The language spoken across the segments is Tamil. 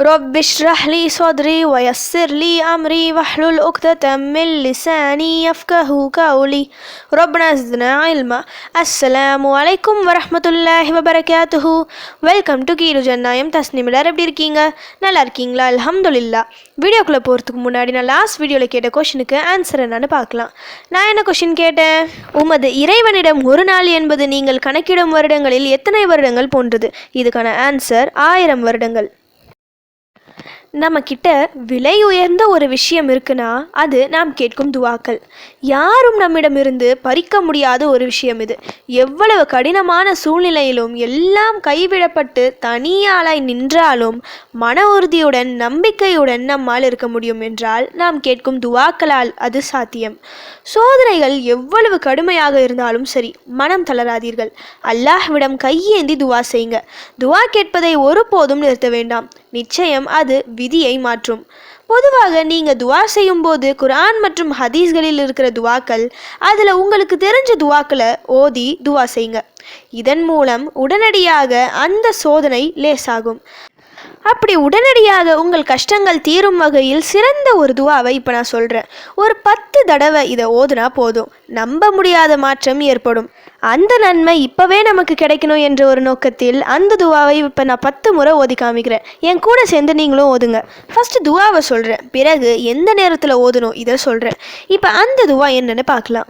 رب اشرح لي صدري ويسر لي أمري واحلل عقدة من لساني يفقه قولي ربنا زدنا علما السلام عليكم ورحمة الله وبركاته வெல்கம் டு கீரு ஜன்னாயம் தஸ்னிமிலார் எப்படி இருக்கீங்க நல்லா இருக்கீங்களா அல்ஹம்துலில்லா வீடியோக்குள்ளே போகிறதுக்கு முன்னாடி நான் லாஸ்ட் வீடியோவில் கேட்ட கொஷினுக்கு ஆன்சர் என்னன்னு பார்க்கலாம் நான் என்ன கொஷின் கேட்டேன் உமது இறைவனிடம் ஒரு நாள் என்பது நீங்கள் கணக்கிடும் வருடங்களில் எத்தனை வருடங்கள் போன்றது இதுக்கான ஆன்சர் ஆயிரம் வருடங்கள் நம்ம விலை உயர்ந்த ஒரு விஷயம் இருக்குன்னா அது நாம் கேட்கும் துவாக்கள். யாரும் நம்மிடமிருந்து பறிக்க முடியாத ஒரு விஷயம் இது. எவ்வளவு கடினமான சூழ்நிலையிலும் எல்லாம் கைவிடப்பட்டு தனியாளாய் நின்றாலும் மன உறுதியுடன் நம்பிக்கையுடன் நம்மால் இருக்க முடியும் என்றால் நாம் கேட்கும் துவாக்களால் அது சாத்தியம். சோதனைகள் எவ்வளவு கடுமையாக இருந்தாலும் சரி மனம் தளராதீர்கள். அல்லாஹ்விடம் கையேந்தி துவா செய்யுங்க துவா கேட்பதை ஒருபோதும் நிறுத்த வேண்டாம். நிச்சயம் அது விதியை மாற்றும். பொதுவாக நீங்கள் துவா செய்யும்போது குரான் மற்றும் ஹதீஸ்களில் இருக்கிற துவாக்கள் அதில் உங்களுக்கு தெரிஞ்ச துவாக்களை ஓதி துவா செய்யுங்க. இதன் மூலம் உடனடியாக அந்த சோதனை லேசாகும். அப்படி உடனடியாக உங்கள் கஷ்டங்கள் தீரும் வகையில் சிறந்த ஒரு துவாவை இப்போ நான் சொல்கிறேன் ஒரு பத்து தடவை இதை ஓதுனா போதும். நம்ப முடியாத மாற்றம் ஏற்படும். அந்த நன்மை இப்போவே நமக்கு கிடைக்கணும் என்ற ஒரு நோக்கத்தில் அந்த துவாவை இப்போ நான் பத்து முறை ஓதி காமிக்கிறேன். என் கூட சேர்ந்து நீங்களும் ஓதுங்க. ஃபஸ்ட்டு துவாவை சொல்கிறேன் பிறகு எந்த நேரத்தில் ஓதணும் இதை சொல்கிறேன் இப்போ அந்த துவா என்னென்னு பார்க்கலாம்.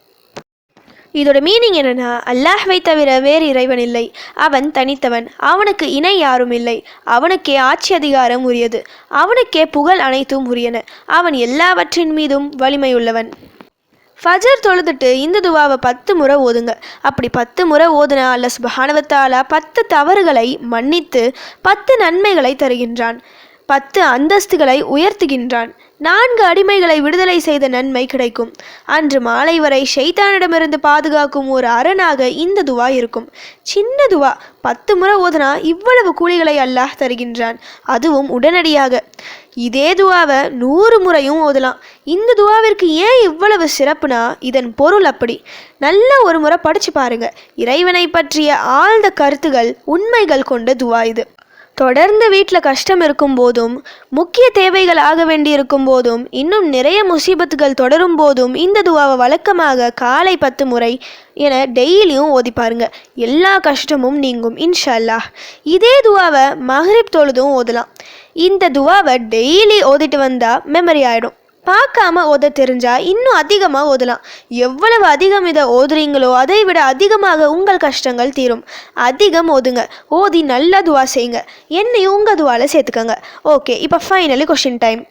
இதோட மீனிங் என்னென்னா அல்லாஹ்வை தவிர வேறு இறைவன் இல்லை. அவன் தனித்தவன். அவனுக்கு இணை யாரும் இல்லை. அவனுக்கே ஆட்சி அதிகாரம் உரியது. அவனுக்கே புகழ் அனைத்தும் உரியன. அவன் எல்லாவற்றின் மீதும் வலிமையுள்ளவன். ஃபஜர் தொழுதுட்டு இந்த துவாவை பத்து முறை ஓதுங்க. அப்படி பத்து முறை ஓதுனா அல்ல சுபஹானவத்தாலா பத்து தவறுகளை மன்னித்து பத்து நன்மைகளை தருகின்றான். பத்து அந்தஸ்துகளை உயர்த்துகின்றான். நான்கு அடிமைகளை விடுதலை செய்த நன்மை கிடைக்கும். அன்று மாலை வரை ஷைத்தானிடமிருந்து பாதுகாக்கும் ஒரு அரணாக இந்த துவா இருக்கும். சின்ன துவா பத்து முறை ஓதுனா இவ்வளவு கூலிகளை அல்லாஹ் தருகின்றான். அதுவும் உடனடியாக. இதே துவாவை நூறு முறையும் ஓதலாம். இந்த துவாவிற்கு ஏன் இவ்வளவு சிறப்புனா இதன் பொருள் அப்படி. நல்ல ஒரு முறை படிச்சு பாருங்க. இறைவனை பற்றிய ஆழ்ந்த கருத்துகள் உண்மைகள் கொண்ட துவா இது. தொடர்ந்து வீட்டில் கஷ்டம் இருக்கும் போதும் முக்கிய தேவைகள் ஆக வேண்டியிருக்கும் போதும் இன்னும் நிறைய முசீபத்துகள் தொடரும் போதும் இந்த துவாவை வழக்கமாக காலை பத்து முறை என டெய்லியும் ஓதி பாருங்க. எல்லா கஷ்டமும் நீங்கும் இன்ஷல்லா. இதே துவாவை மஹரிப் தொழுதும் ஓதலாம். இந்த துவாவை டெய்லி ஓதிட்டு வந்தால் மெமரி ஆகிடும் பார்க்காம ஓத தெரிஞ்சா இன்னும் அதிகமாக ஓதலாம். எவ்வளவு அதிகம் இதை ஓதுறீங்களோ அதை விட அதிகமாக உங்கள் கஷ்டங்கள் தீரும். அதிகம் ஓதுங்க. ஓதி நல்லா துவா செய்யுங்க. என்னையும் உங்கள் துவாவில் சேர்த்துக்கோங்க. ஓகே இப்போ ஃபைனலி கொஷின் டைம்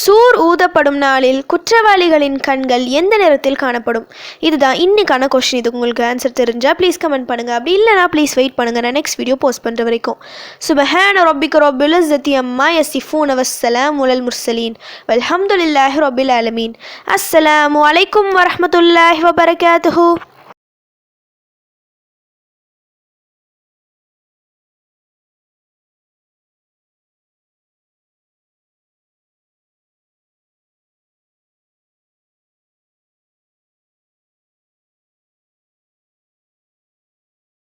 சூர் ஊதப்படும் நாளில் குற்றவாளிகளின் கண்கள் எந்த நேரத்தில் காணப்படும்? இதுதான் இன்னைக்கான கொஷின் இது உங்களுக்கு ஆன்சர் தெரிஞ்சால் ப்ளீஸ் கமெண்ட் பண்ணுங்கள் அப்படி இல்லைனா ப்ளீஸ் வெயிட் பண்ணுங்கள் நான் நெக்ஸ்ட் வீடியோ போஸ்ட் பண்ணுற வரைக்கும். சுபஹான ரொபிக்க ரொபில் ஜத்தி அம்மா யசிஃபூன் அவசலாம் உலல் முர்சலீன் வல்ஹம்துலில்லாஹி ரொபில் அலமீன் அஸ்ஸலாம் அலைக்கும் வரமத்துல்லாஹி வபரகாத்துஹு.